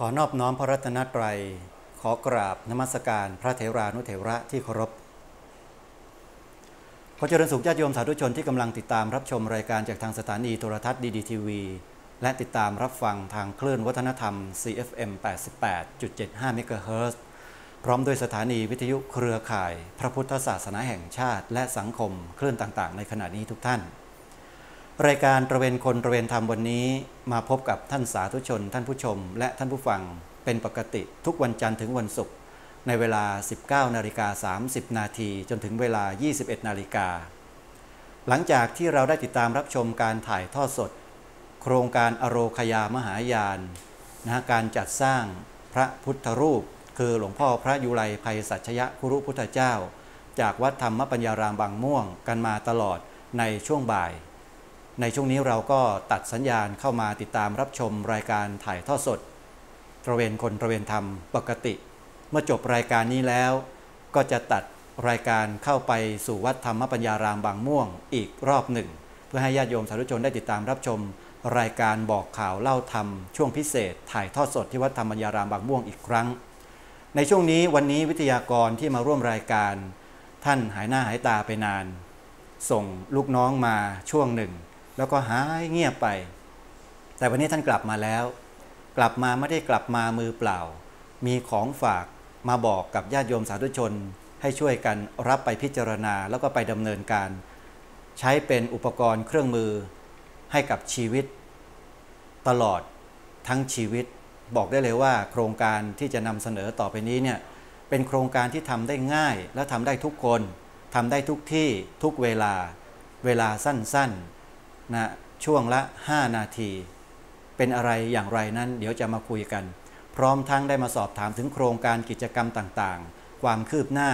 ขอนอบน้อมพระรัตนตรัย ขอกราบนมัสการพระเถรานุเถระที่เคารพ ขอเจริญสุขญาติโยมสาธุชนที่กำลังติดตามรับชมรายการจากทางสถานีโทรทัศน์ดีดีทีวีและติดตามรับฟังทางคลื่นวัฒนธรรม CFM 88.75เมกะเฮิรตซ์พร้อมด้วยสถานีวิทยุเครือข่าย พระพุทธศาสนาแห่งชาติ และสังคมคลื่นต่างๆ ในขณะนี้ทุกท่าน รายการตระเวนคนตระเวนธรรมวันนี้มาพบกับท่านสาธุชน ท่านผู้ชม และท่านผู้ฟังเป็นปกติทุกวันจันทร์ถึงวันศุกร์ในเวลา 19นาฬิกา30 นาทีจนถึงเวลา 21นาฬิกาหลังจากที่เราได้ติดตามรับชมการถ่ายทอดสด โครงการอโรคยามหายานนะการจัดสร้างพระพุทธรูป คือหลวงพ่อพระยุไลภัยสัชยะคุรุพุทธเจ้า จากวัดธรรมปัญญารามบางม่วงกันมาตลอดในช่วงบ่าย ในช่วงนี้เราก็ตัดสัญญาณเข้ามาติดตามรับชมรายการถ่ายทอดสดตระเวนคนตระเวนธรรมปกติ เมื่อจบรายการนี้แล้ว ก็จะตัดรายการเข้าไปสู่วัดธรรมปัญญารามบางม่วงอีกรอบหนึ่ง เพื่อให้ญาติโยมสาธุชนได้ติดตามรับชม รายการบอกข่าวเล่าธรรมช่วงพิเศษ ถ่ายทอดสดที่วัดธรรมปัญญารามบางม่วงอีกครั้ง ในช่วงนี้วันนี้วิทยากรที่มาร่วมรายการ ท่านหายหน้าหายตาไปนาน ส่งลูกน้องมาช่วงหนึ่ง แล้วก็หายเงียบไป แต่วันนี้ท่านกลับมาแล้ว กลับมาไม่ได้กลับมามือเปล่า มีของฝากมาบอกกับญาติโยมสาธุชน ให้ช่วยกันรับไปพิจารณาแล้วก็ไปดำเนินการ ใช้เป็นอุปกรณ์เครื่องมือให้กับชีวิต ตลอดทั้งชีวิต บอกได้เลยว่า โครงการที่จะนำเสนอต่อไปนี้เนี่ยเป็นโครงการที่ทำได้ง่ายและทำได้ทุกคนทำได้ทุกที่ทุกเวลา เวลาสั้นๆ นะช่วงละ 5 นาที เป็นอะไรอย่างไรนั้น เดี๋ยวจะมาคุยกัน พร้อมทั้งได้มาสอบถามถึงโครงการกิจกรรมต่างๆ ความคืบหน้า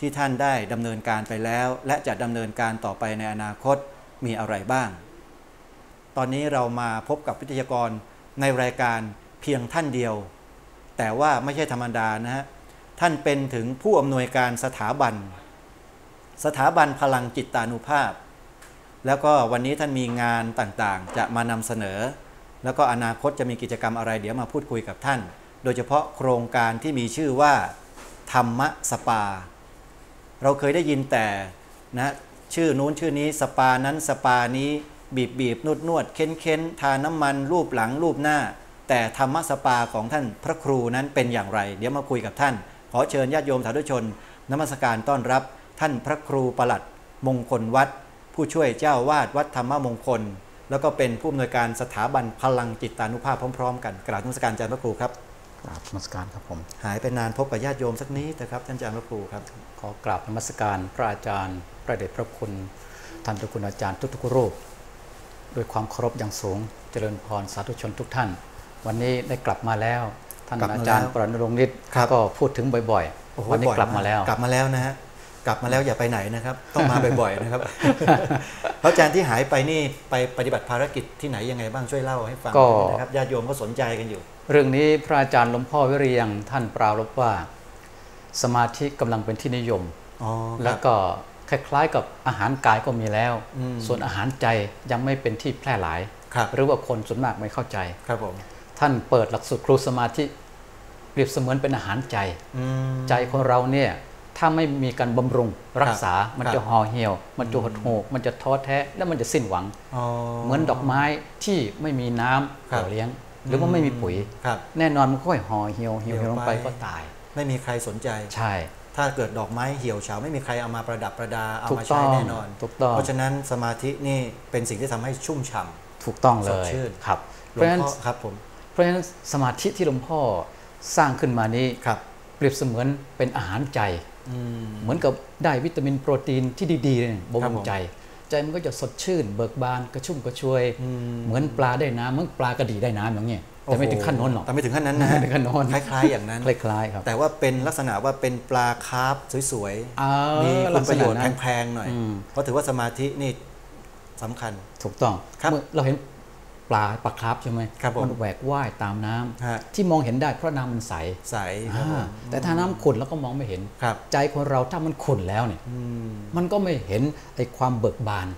ที่ท่านได้ดำเนินการไปแล้ว และจะดำเนินการต่อไปในอนาคตมีอะไรบ้าง ตอนนี้เรามาพบกับวิทยากรในรายการเพียงท่านเดียว แต่ว่าไม่ใช่ธรรมดานะฮะ ท่านเป็นถึงผู้อำนวยการสถาบัน สถาบันพลังจิตตานุภาพ แล้วก็วันนี้ท่านมีงานต่างๆ จะมานำเสนอ แล้วก็อนาคตจะมีกิจกรรมอะไร เดี๋ยวมาพูดคุยกับท่าน โดยเฉพาะโครงการที่มีชื่อว่า ธรรมสปา เราเคยได้ยินแต่นะชื่อนู้นชื่อนี้สปานั้นสปานี้บีบบีบนวดนวดเค้นเค้นทาน้ำมัน รูปหลังรูปหน้า แต่ธรรมสปาของท่านพระครูนั้นเป็นอย่างไร เดี๋ยวมาคุยกับท่าน ขอเชิญญาติโยมสาธุชนนมัสการต้อนรับ ท่านพระครูประหลัดมงคลวัด ผู้ช่วยเจ้าวาดวัดธรรมมงคล แล้วก็เป็นผู้อำนวยการสถาบันพลังจิตตานุภาพพร้อมๆ กันกราบนมัสการอาจารย์พระครูครับกราบนมัสการครับผมหายไปนานพบกับญาติโยมสักนิดนะครับท่านอาจารย์พระครูครับขอกราบนมัสการพระอาจารย์ พระเดชพระคุณท่านทุกคุณอาจารย์ทุกๆรูปด้วยความเคารพอย่างสูง เจริญพรสาธุชนทุกท่าน วันนี้ได้กลับมาแล้ว ท่านกลับมาอาจารย์แล้วปรณรงค์นิตครับก็พูดถึงบ่อยโอ้โหๆวันนี้บ่อยกลับมาแล้วกลับมาแล้วนะฮะ กลับมาแล้วอย่าไปไหนนะครับ ต้องมาบ่อยๆนะครับพระอาจารย์ที่หายไปนี่ไปปฏิบัติภารกิจที่ไหนยังไงบ้างช่วยเล่าให้ฟังก็หน่อยนะครับญาติโยมก็สนใจกันอยู่ เรื่องนี้พระอาจารย์หลวงพ่อวิริยังท่านปรารภว่า สมาธิกำลังเป็นที่นิยมอ๋อคแล้รัวบก็คล้ายๆกับอาหารกายก็มีแล้วอืมส่วนอาหารใจยังไม่เป็นที่แพร่หลายครับหรือว่าคนส่วนมากไม่เข้าใจครับผมท่านเปิดหลักสูตรครูสมาธิเปรียบเสมือนเป็นอาหารใจอืมใจของเราเนี่ย ถ้าไม่มีการบำรุงรักษา มันครับจะห่อเหี่ยว มันจะหดหู่มันจะท้อแท้ และมันจะสิ้นหวังอ๋อเหมือนดอกไม้ที่ไม่มีน้ำครับหล่อเลี้ยง หรือว่าไม่มีปุ๋ยครับแน่นอนมันค่อยห่อเหี่ยวเหี่ยวเหี่เหี่ยยววลงไปไปก็ตาย ไม่มีใครสนใจ ใช่ ถ้าเกิดดอกไม้เหี่ยวเฉาไม่มีใครเอามาประดับประดา เอาถูกมาต้ใช้องแน่นอนถูกต้องเพราะฉะนั้นสมาธินี่เป็นสิ่งที่ทำให้ชุ่มฉ่ำถูกต้องเลสดยชื่นครับหเพลวราะงฉะนั้นพ่อครับผม เพราะฉะนั้นสมาธิที่หลวงพ่อสร้างขึ้นมานี้ครับเปรียบเสมือนเป็นอาหารใจอืม เหมือนกับได้วิตามินโปรตีนที่ดีๆเนี่ยบำครับรุผงมใจ ใจมันก็จะสดชื่น เบิกบานกระชุ่มกระชวยอืมเหมือนปลาได้น้ำเหมือนปลากระดีได้น้ำอย่างเงี้ยแต่ไม่ถึงขั้นโน้นหรอกแต่ไม่ถึงขั้นนั้นนะฮะไม่ถึงขั้นโน้นคล้ายๆอย่างนั้นคล้ายๆครับแต่ว่าเป็นลักษณะว่าเป็นปลาคาร์ฟสวยอ่าๆมีคุลัณกปษระโยณะชน์นั้นแพงๆหน่อยอืมเพราะถือว่าสมาธินี่สำคัญถูกต้องครับเมื่อเราเห็น ปลาปลาคราฟใช่ไหมครับผมมันแหวกว่ายตามน้ำฮะที่มองเห็นได้เพราะน้ำมันใสใสครับผอ่ามแต่ถ้าน้ำขุ่นแล้วก็มองไม่เห็นครับใจของเราถ้ามันขุ่นแล้วเนี่ยอืมมันก็ไม่เห็นไอ้ความเบิกบาน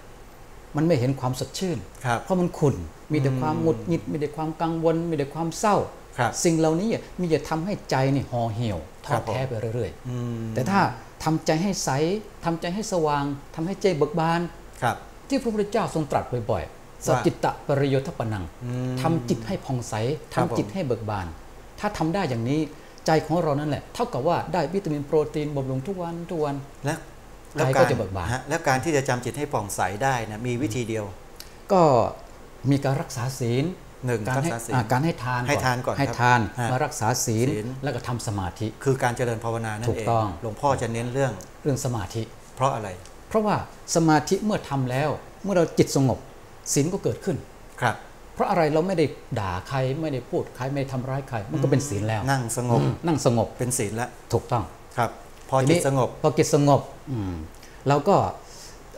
มันไม่เห็นความสดชื่นครับเพราะมันขุ่นมีแต่ความหงุดหงิดมีแต่ความกังวล มีแต่ความเศร้าครับสิ่งเหล่านี้มีจะทำให้ใจนี่ห่อเหี่ยวท้ครัอบผมแท้ไปเรื่อยอืมๆแต่ถ้าทำใจให้ใสทำใจให้สว่างทำให้ใจเบิกบานครับที่พระพุทธเจ้าทรงตรัสบ่อยๆ สว่าจิตตะปริโยทปนังอืมทำจิตให้ผ่องใสครัทำบผมจิตให้เบิกบาน ถ้าทำได้อย่างนี้ใจของเรานั่นแหละ เท่ากับว่าได้วิตามินโปรตีนบำรุงทุกวันทุกวันแล้วใจก็จะเบิกบานฮะแล้วการที่จะจำจิตให้ผ่องใสได้นะมีวิธีเดียว ก็มีการรักษาศีลหนึ่งการรักให้ษาศีลอ่าการให้ทานให้ทานก่อนให้ครับทานฮะมารักษาศีลศีลแล้วก็ทำสมาธิ คือการเจริญภาวนานั่นถูเอกงต้องหลวงพ่อจะเน้นเรื่องเรื่องสมาธิ เพราะอะไร เพราะว่าสมาธิเมื่อทำแล้วเมื่อเราจิตสงบ ศีลก็เกิดขึ้นครับ เพราะอะไรเราไม่ได้ด่าใครไม่ได้พูดใครไม่ได้ทำร้ายใคร มันก็เป็นศีลแล้ว นั่งสงบอืมนั่งสงบเป็นศีลแล้วถูกต้องครับ พอทีจินี้ตสงบพอจิตสงบอืมเราก็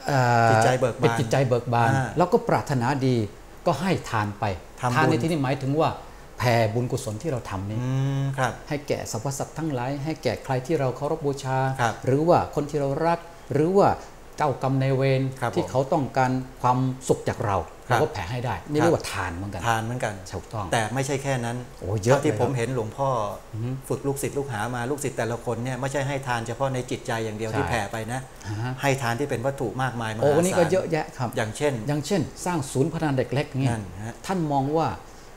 เอ่อจิตใจเบิกบานเป็นจิตใจเบิกบานอ่าแล้วก็ปรารถนาดีก็ให้ทานไปทำบุญทานในที่นี้หมายถึงว่าแผ่บุญกุศลที่เราทำนี้อืมครับให้แก่สรรพสัตว์ทั้งหลายให้แก่ใครที่เราเคารพบูชาครับหรือว่าคนที่เรารัก หรือว่า เจ้ากรรมในายเวรครับที่ผมเขาต้องการความสุขจากเราครัเราบก็แผ่ให้ได้ นี่ครับเรียกว่าทานเหมือนกันทานเหมือนกันถูกต้อง แต่ไม่ใช่แค่นั้นโอ้เยอะท่าที่เลยผมครับเห็นหลวงพ่อออฮึฝึกลูกศิษย์ลูกหามาลูกศิษย์แต่ละคนเนี่ยไม่ใช่ให้ทานเฉพาะในจิตใจอย่างเดียวใช่ที่แผ่ไปนะฮะให้ทานที่เป็นวัตถุมากมายมหาโอ้วันนี้ก็ศาลเยอะแยะครับอย่างเช่น อย่างเช่น สร้างศูนย์พัฒนาเด็กเล็กเนี่ยนั่นฮะท่านมองว่า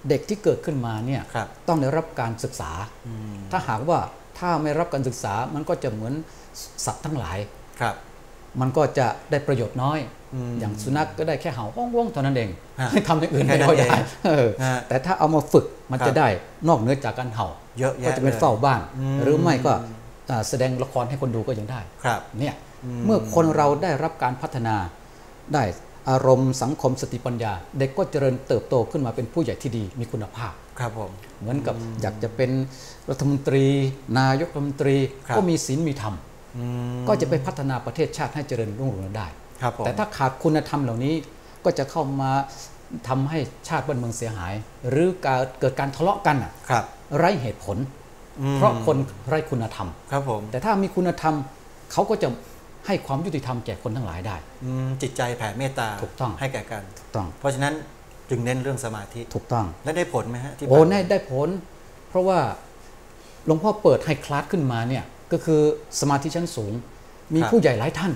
เด็กที่เกิดขึ้นมาเนี่ยครับต้องได้รับการศึกษาอืมถ้าหากว่าถ้าไม่รับการศึกษามันก็จะเหมือนสัตว์ทั้งหลายครับ มันก็จะได้ประโยชน์น้อยอืมอย่างสุนัขก็ได้แค่เห่าว่องว่องๆเท่านั้นเองฮะไม่ทำอย่างอื่นแค่ไม่นั้นค่อยได้เองเออฮะแต่ถ้าเอามาฝึกมันครับจะได้นอกเหนือจากการเห่าเยอะก็แยะจะเป็นลยเฝ้าบ้านอืมหรือไม่ก็อ่าแสดงละครให้คนดูก็ยังได้ครับเนี่ยอืมเมื่อคนเราได้รับการพัฒนาได้อารมณ์สังคมสติปัญญา เด็กก็เจริญเติบโตขึ้นมาเป็นผู้ใหญ่ที่ดีมีคุณภาพครับผมเหมือนกับอยากจะเป็นรัฐมนตรี นายกรัฐมนตรีครับก็มีศีลมีธรรมอืม ก็จะไปพัฒนาประเทศชาติให้เจริญรุ่งเรืองได้ครับผมแต่ถ้าขาดคุณธรรมเหล่านี้ก็จะเข้ามาทำให้ชาติบ้านเมืองเสียหาย หรือการเกิดการทะเลาะกันน่ะครับ ไร้เหตุผลอืมเพราะคนไร้คุณธรรมครับผมแต่ถ้ามีคุณธรรมเขาก็จะให้ความยุติธรรมแก่คนทั้งหลายได้อืมจิตใจแผ่เมตตาถูกต้องให้แก่กันถูกต้อง เพราะฉะนั้นจึงเน้นเรื่องสมาธิถูกต้องและได้ผลไหมฮะที่โอ้ผ่านมาได้ได้ผล เพราะว่าหลวงพ่อเปิดให้คลาสขึ้นมาเนี่ย ก็คือสมาธิชั้นสูง มีผู้ใหญ่หลายท่าน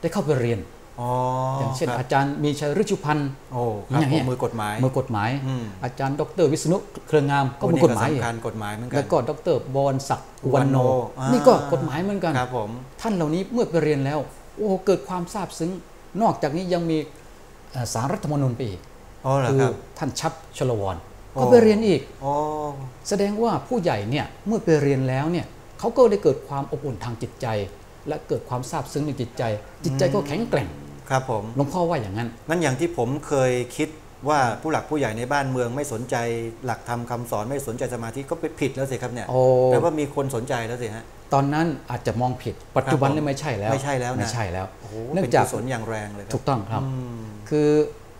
ได้เข้าไปเรียนอ๋อออย่างเช่นครับอาจารย์มีชัยฤชุพันธ์โอ้ครับอย่างผเงี้มยมือกฎหมายมือกฎหมายอืมอาจารย์ ดร วิษณุเครืองามก็โอ้มือนี่กฎหมายสำคัญกฎหมายเหมือนกัแล้วก็ดรบวรศักดิ์อุวันโนอ่านี่นี่ก็กฎหมายเหมือนกันครับผมท่านเหล่านี้เมื่อไปเรียนแล้ว โอ้เกิดความซาบซึ้ง นอกจากนี้ยังมีเอ่อสารรัฐธรรมนูญไปอีกอ๋อเหรอคืครับท่านชัดชลวรโอ้ก็ไปเรียนอีกอ๋อแสดงว่าผู้ใหญ่เนี่ยเมื่อไปเรียนแล้วเนี่ย เขาก็ได้เกิดความอบอุ่นทางจิตใจ และเกิดความซาบซึ้งในจิตใจ จิตใจก็แข็งแกร่งครับผมหลวงพ่อว่าอย่างนั้นนั่นอย่างที่ผมเคยคิดว่าผู้หลักผู้ใหญ่ในบ้านเมืองไม่สนใจหลักธรรมคำสอนไม่สนใจสมาธิก็ไปผิดแล้วสิครับเนี่ยโอ้แต่ว่ามีคนสนใจแล้วสิฮะตอนนั้นอาจจะมองผิดปัจจุบันครับผมนี่ไม่ใช่แล้วไม่ใช่แล้วนะไม่ใช่แล้วโอ้โหเนื่อเป็งนจากกุศลอย่างแรงเลยครับถูกต้องครับอืมคือ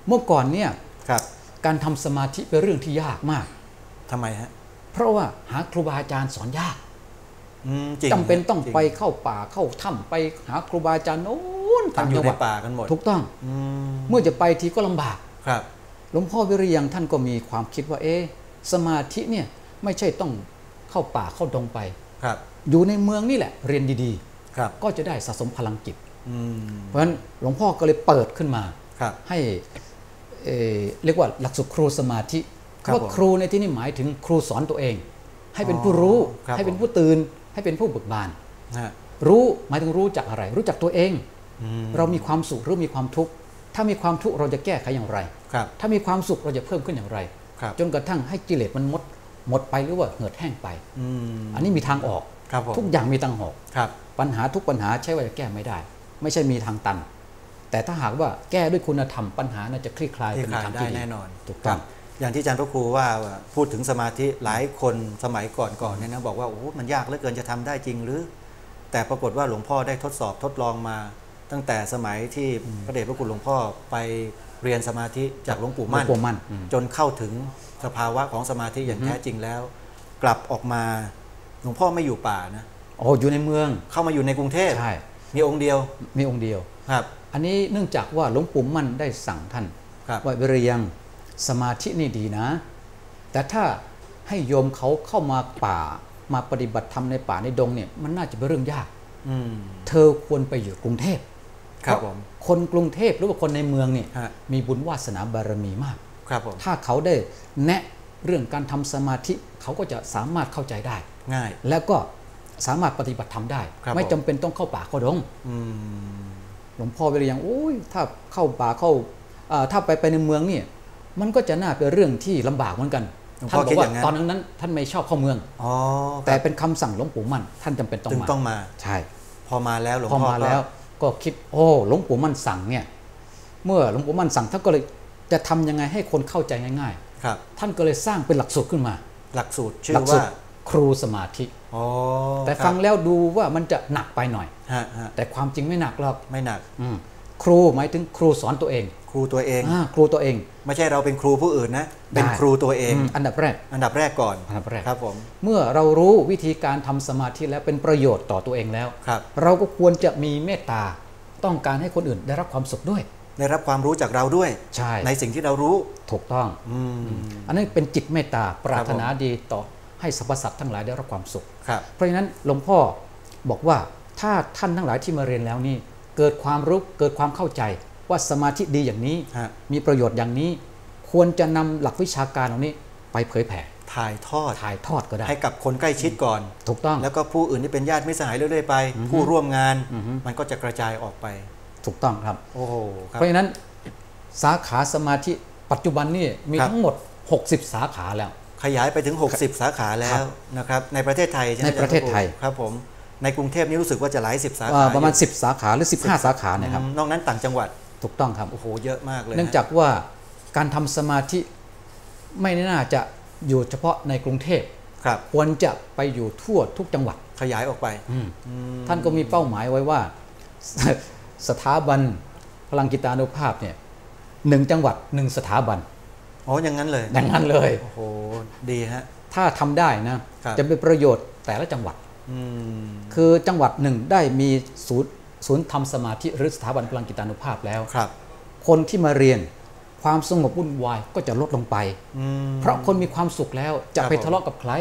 เมื่อก่อนเนี่ยครับการทำสมาธิเป็นเรื่องที่ยากมากทำไมฮะเพราะว่าหาครูบาอาจารย์สอนยากอืม จริงจำเป็นต้องจริไปเข้าป่าเข้าถ้ำไปหาครูบาอาจารย์โน้นท่าต่านงอจัยู่งหในวัดป่ากันหมดถูกต้องอืมเมื่อจะไปทีก็ลำบากครับหลวงพ่อวิริยังท่านก็มีความคิดว่า เอ๊ะสมาธิเนี่ยไม่ใช่ต้องเข้าป่าเข้าดงไปครับ อยู่ในเมืองนี่แหละเรียนดีครับๆก็จะได้สะสมพลังจิตอืมเพราะฉะนั้นหลวงพ่อก็เลยเปิดขึ้นมาครับให้เอ่อเรียกว่าหลักสูตรครูสมาธิครับว่าผมครูในที่นี้หมายถึงครูสอนตัวเอง ให้เป็นผู้รู้ครับให้เป็นผมผู้ตื่น ให้เป็นผู้เบิกบานฮะรู้หมายถึงรู้จักอะไร รู้จักตัวเองอืมเรามีความสุขหรือมีความทุกข์ ถ้ามีความทุกข์เราจะแก้ไขอย่างไรครับถ้ามีความสุขเราจะเพิ่มขึ้นอย่างไรครับจนกระทั่งให้กิเลสมันหมดหมดไปหรือว่าเหือดแห้งไปอืมอันนี้มีทางออกครับผมทุกอย่างมีทางออกครับปัญหาทุกปัญหาใช่ว่าจะแก้ไม่ได้ ไม่ใช่มีทางตัน แต่ถ้าหากว่าแก้ด้วยคุณธรรมปัญหาน่าจะคลี่คลายที่เป็นขายทางได้ที่ดีแน่นอน ถูกต้องครับ อย่างที่อาจารย์พระครูว่าว่าพูดถึงสมาธิหลายคนสมัยก่อนๆเนี่ยนะบอกว่าโอ้โหมันยากเหลือเกินจะทำได้จริงหรือ แต่ปรากฏว่าหลวงพ่อได้ทดสอบทดลองมา ตั้งแต่สมัยที่พระเดชพระคุณหลวงพ่อไปเรียนสมาธิจากหลวงปู่มั่นหลวงปู่มั่นอืมจนเข้าถึงสภาวะของสมาธิอย่างแท้จริงแล้ว กลับออกมาหลวงพ่อไม่อยู่ป่านะโอ้อยู่ในเมืองเข้ามาอยู่ในกรุงเทพใช่มีองค์เดียวมีองค์เดียวครับ อันนี้เนื่องจากว่าหลวงปู่มั่นได้สั่งท่านครับว่าวิริยัง สมาธินี่ดีนะ แต่ถ้าให้โยมเขาเข้ามาป่ามาปฏิบัติธรรมในป่าในดงเนี่ยมันน่าจะเป็นเรื่องยากอืมเธอควรไปอยู่กรุงเทพครับเพาะผมคนกรุงเทพหรือว่าคนในเมืองเนี่ยฮะมีบุญวาสนาบารมีมาก ครับผมถ้าเขาได้แนะเรื่องการทำสมาธิเขาก็จะสามารถเข้าใจได้ ง่าย แล้วก็สามารถปฏิบัติธรรมได้ครับไม่ผมจำเป็นต้องเข้าป่าเข้าดงอืมหลวงพ่อไปเลยยังโอ้ยถ้าเข้าป่าเข้าอ่าถ้าไปไปในเมืองเนี่ย มันก็จะน่าเป็นเรื่องที่ลำบากเหมือนกันหลวงท่าพ่อนบอคิดกอว่าย่างนั้นตอนนั้น ท่านไม่ชอบเข้าเมืองอ๋อแต่เป็นคำสั่งหลวงปู่มั่น ท่านจำเป็นต้องจึงมาต้องมา ใช่ พอมาแล้วหลวงพอพ่อมาก็แล้วก็คิดโอ้หลวงปู่มั่นสั่งเนี่ย เมื่อหลวงปู่มั่นสั่งท่านก็เลยจะทำยังไงให้คนเข้าใจง่ายครับๆท่านก็เลยสร้างเป็นหลักสูตรขึ้นมา หลักสูตรชื่หลัอสูว่าตรครูสมาธิอ๋อแต่ครับฟังแล้วดูว่ามันจะหนักไปหน่อยฮะฮะแต่ความจริงไม่หนักหรอกไม่หนักอืม ครูหมายถึงครูสอนตัวเอง ครูตัวเองอ่าครูตัวเอง ไม่ใช่เราเป็นครูผู้อื่นนะ เป็นได้ครูตัวเองอืมอันดับแรก อันดับแรกก่อนอันดับแรกครับผมเมื่อเรารู้วิธีการทำสมาธิแล้วเป็นประโยชน์ต่อตัวเองแล้วครับเราก็ควรจะมีเมตตาต้องการให้คนอื่นได้รับความสุขด้วย ได้รับความรู้จากเราด้วยใช่ในสิ่งที่เรารู้ถูกต้องอืมอันนี้เป็นจิตเมตตาปรารถนาดีต่อให้สรรพสัตว์ทั้งหลายได้รับความสุขครับเพราะฉะนั้นหลวงพ่อบอกว่าถ้าท่านทั้งหลายที่มาเรียนแล้วนี่ เกิดความรู้เกิดความเข้าใจ ว่าสมาธิดีอย่างนี้ฮะมีประโยชน์อย่างนี้ ควรจะนำหลักวิชาการเหล่านี้ไปเผยแผ่ถ่ายทอดถ่ายทอดก็ได้ ให้กับคนใกล้ชิดก่อน ถูกต้องแล้วก็ผู้อื่นที่เป็นญาติมิตรสหายเรื่อยๆไป ผู้ร่วมงานมันก็จะกระจายออกไป ถูกต้องครับโอ้โหครัเพราะฉะนั้นสาขาสมาธิปัจจุบันนี่มีครับทั้งหมด 60 สาขาแล้ว ขยายไปถึง 60 สาขาแล้วนะครับในประเทศไทยใช่ไหมในประเทศไทยครับผม ในกรุงเทพนี่รู้สึกว่าจะหลายสิบสาอ่าขาประมาณอยู่10 สาขาหรือ 15 สาขาเนี่ยครับอืมนอกนั้นต่างจังหวัดถูกต้องครับโอ้โหเยอะมากเลย เนื่องจากว่าการทำสมาธิไม่น่าจะอยู่เฉพาะในกรุงเทพครับควรจะไปอยู่ทั่วทุกจังหวัดขยายออกไป ท่านก็มีเป้าหมายไว้ว่า สถาบันพลังกิตานุภาพเนี่ยหนึ่งจังหวัดหนึ่งสถาบันอ๋ออย่างนั้นเลยอย่างนั้นเลยโอ้โหดีฮะถ้าทำได้นะครับจะเป็นประโยชน์แต่ละจังหวัดอืม คือจังหวัดหนึ่งได้มีศูนย์ศูนย์ทำสมาธิหรือสถาบันพลังกิตานุภาพแล้วครับ คนที่มาเรียนความสงบวุ่นวายก็จะลดลงไปอืมเพราะคนมีความสุขแล้วจะครับไปผมทะเลาะกับใคร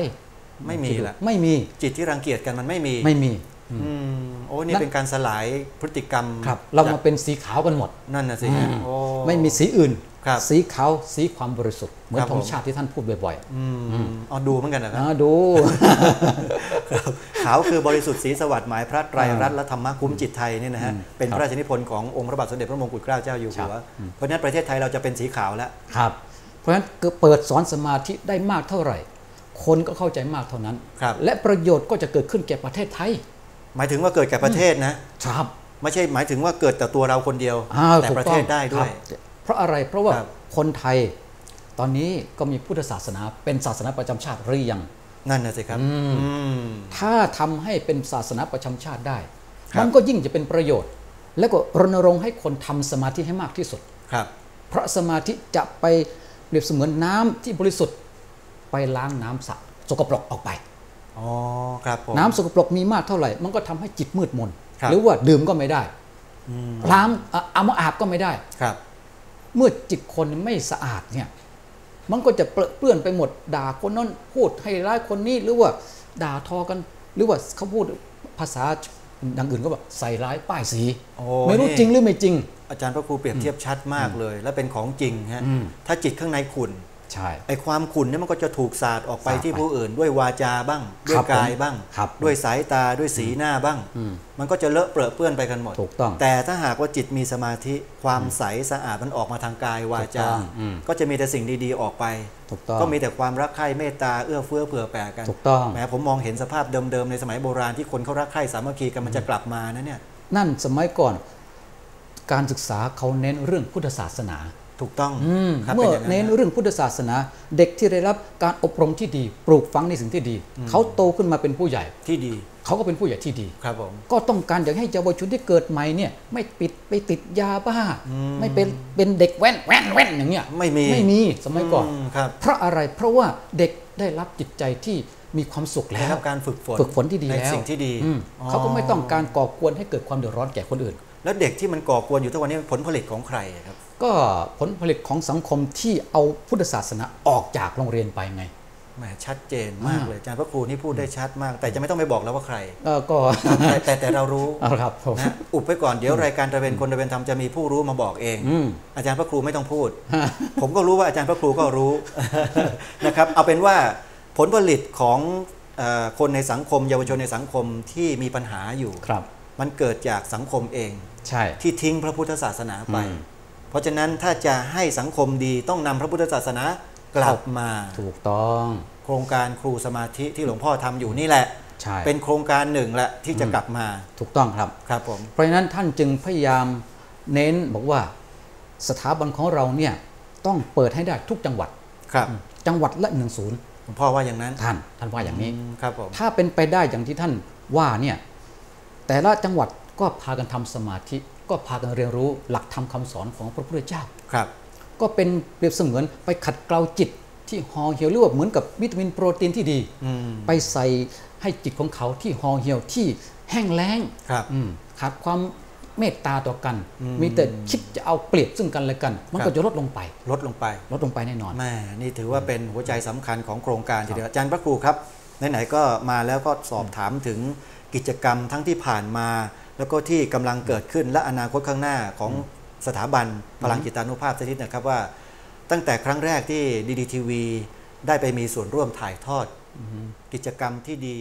ไม่มีละไม่มีจิตที่รังเกียจกันมันไม่มีไม่มีอืมโอ้นี่นั่นเป็นการสลายพฤติกรรมครับ เราจมาเป็นสีขาวกันหมด นั่นน่ะสิฮะโอ้ไม่มีสีอื่นครับ สีขาวสีความบริสุทธิ์เหมือนครับธผมงชาติที่ท่านพูดบ่อยอืมอ๋อดูเหมือนกันนะๆครับนะดูครับขาวคือบริสุทธิ์ศรีสวัสดิ์หมายพระไตรรัตน์และธรรมะคุ้มจิตไทยนี่นะฮะอืมเป็นครับพระราชนิพนธ์ขององค์พระบาทสมเด็จพระมงกุฎเกล้าเจ้าอยู่หัวครับอืมเพราะฉะนั้นประเทศไทยเราจะเป็นสีขาวแล้วครับเพราะฉะนั้นเปิดสอนสมาธิได้มากเท่าไหร่ คนก็เข้าใจมากเท่านั้นครับและประโยชน์ก็จะเกิดขึ้นแก่ประเทศไทย หมายถึงว่าเกิดแก่ประเทศนะครับ ไม่ใช่หมายถึงว่าเกิดแต่ตัวเราคนเดียวอ้าวแต่ถูกประต้เทองศได้ด้วยค รับเพราะอะไรเพราะว่าครับคนไทยตอนนี้ก็มีพุทธศาสนาเป็นศาสนาประจำชาติหรือยังนั่นนะสิครับอืมอืมถ้าทำให้เป็นศาสนาประจำชาติได้ครับมันก็ยิ่งจะเป็นประโยชน์ แล้วก็รณรงค์ให้คนทำสมาธิให้มากที่สุดครับ เพราะสมาธิจะไปเปรียบเสมือนน้ำที่บริสุทธิ์ไปล้างน้ำสะสกปรกออกไปอ๋อครับผมน้ำสกปรกมีมากเท่าไหร่ มันก็ทำให้จิตมืดมนครับหรือว่าดื่มก็ไม่ได้อืมล้างอะเอามาอาบก็ไม่ได้ครับ เมื่อจิตคนไม่สะอาดเนี่ยมันก็จะเปรอะเปื้อนไปหมดด่าคนนั้นพูดให้ร้ายคนนี้หรือว่าด่าทอกัน หรือว่าเขาพูดภาษาอย่างอื่นก็แบบใส่ร้ายป้ายสีโอ้ไม่รู้นี่จริงหรือไม่จริง อาจารย์พระครูเปรียบเทียบชัดมากเลย และเป็นของจริงฮะอืมถ้าจิตข้างในขุ่น ใช่ไอ้ความขุ่นเนี่ยมันก็จะถูกสาดออกไปสาดไปที่ผู้อื่น ด้วยวาจาบ้าง ด้วคยรับกายบ้างครับด้วยสายตาด้วยสีหน้าบ้างอืมมันก็จะเลอะเปรอะเปื้อนไปกันหมดถูกต้อง แต่ถ้าหากว่าจิตมีสมาธิความใสสะอาดมันออกมาทางกายวาถูกจาต้องอืมก็จะมีแต่สิ่งดีๆออกไปถูกต้องก็มีแต่ความรักใคร่เมตตาเอื้อเฟื้อเผื่อแผ่กันถูกต้องแหม้ผมมองเห็นสภาพเดิมๆในสมัยโบราณที่คนเขารักใคร่สามัคคีกันมันจะกลับมานะเนี่ยนั่นสมัยก่อนการศึกษาเขาเน้นเรื่องพุทธศาสนา ถูกต้องอืมครับเมื่อป็ย่างเน้นนะเรื่องพุทธศาสนา เด็กที่ได้รับการอบรมที่ดี ปลูกฝังในสิ่งที่ดี เขาโตขึ้นมาเป็นผู้ใหญ่ที่ดี เขาก็เป็นผู้ใหญ่ที่ดีครับผมก็ต้องการอยากให้เยาวชนที่เกิดใหม่เนี่ยไม่ปิดไปติดยาบ้า ไม่เป็นเป็นเด็กแว้นแว้นแว้นอย่างเงี้ยไม่มีไม่มีสมัยก่อนมครับเพราะอะไรเพราะว่าเด็กได้รับจิตใจที่มีความสุขได้แล้รัวบการฝึกฝนฝึกฝนที่ดีในแล้วสิ่งที่ดีอืมอ๋อเขาก็ไม่ต้องการก่อกวนให้เกิดความเดือดร้อนแก่คนอื่น แล้วเด็กที่มันก่อกวนอยู่ทุกวันนี้ผลผลิตของใครครับ ก็ผลผลิตของสังคมที่เอาพุทธศาสนาออกจากโรงเรียนไปไงอแหมชัดเจนมากเลยอาจารย์พระครูนี่พูดได้ชัดมาก แต่จะไม่ต้องไปบอกแล้วว่าใครเออก็แต่แต่แต่เรารู้เอาครับผมนะอุบไปก่อนเดี๋ยวรายการตะเวนคนตะเวนธรรมจะมีผู้รู้มาบอกเองอืมอาจารย์พระครูไม่ต้องพูด ผมก็รู้ว่าอาจารย์พระครูก็รู้นะครับ เอาเป็นว่าผลผลิตของเออคนในสังคม เยาวชนในสังคมที่มีปัญหาอยู่ครับ มันเกิดจากสังคมเองใช่ที่ทิ้งพระพุทธศาสนาไปอืม เพราะฉะนั้นถ้าจะให้สังคมดีต้องนำพระพุทธศาสนากลับมา ถูกต้อง โครงการครูสมาธิที่หลวงพ่อทำอยู่นี่แหละใช่เป็นโครงการหนึ่งแหละที่จะกลับมา ถูกต้องครับครับผมเพราะฉะนั้นท่านจึงพยายามเน้นบอกว่าสถาบันของเราเนี่ยต้องเปิดให้ได้ทุกจังหวัดครับ จังหวัดละหนึ่งศูนย์หลวงพ่อว่าอย่างนั้นท่านท่านว่าอย่างนี้มครับผมถ้าเป็นไปได้อย่างที่ท่านว่าเนี่ยแต่ละจังหวัดก็พากันทำสมาธิ ก็พากันเรียนรู้หลักธรรมคำสอนของพระพุทธเจ้าครับ ก็เป็นเปรียบเสมือนไปขัดเกลาจิตที่ห่อเหี่ยวหรือว่าเหมือนกับวิตามินโปรตีนที่ดีอืมไปใส่ให้จิตของเขาที่ห่อเหี่ยวที่แห้งแล้งครับอืมขาดความเมตตาต่อกันอืมมีแต่คิดจะเอาเปรียบซึ่งกันและกัน มันครัก็บจะลดลงไป ลดลงไป ลดลงไปแน่นอนแม่นี่ถือว่าเป็นหัวใจสำคัญของโครงการทีเดียวอาจารย์พระครูครับไหนๆก็มาแล้วก็สอบถามถึงกิจกรรมทั้งที่ผ่านมา แล้วก็ที่กำลังเกิดขึ้นและอนาคตข้างหน้าของสถาบันพลังจิตานุภาพสักนิดนะครับว่า ตั้งแต่ครั้งแรกที่ดีดีทีวีได้ไปมีส่วนร่วมถ่ายทอดกิจกรรมที่ดี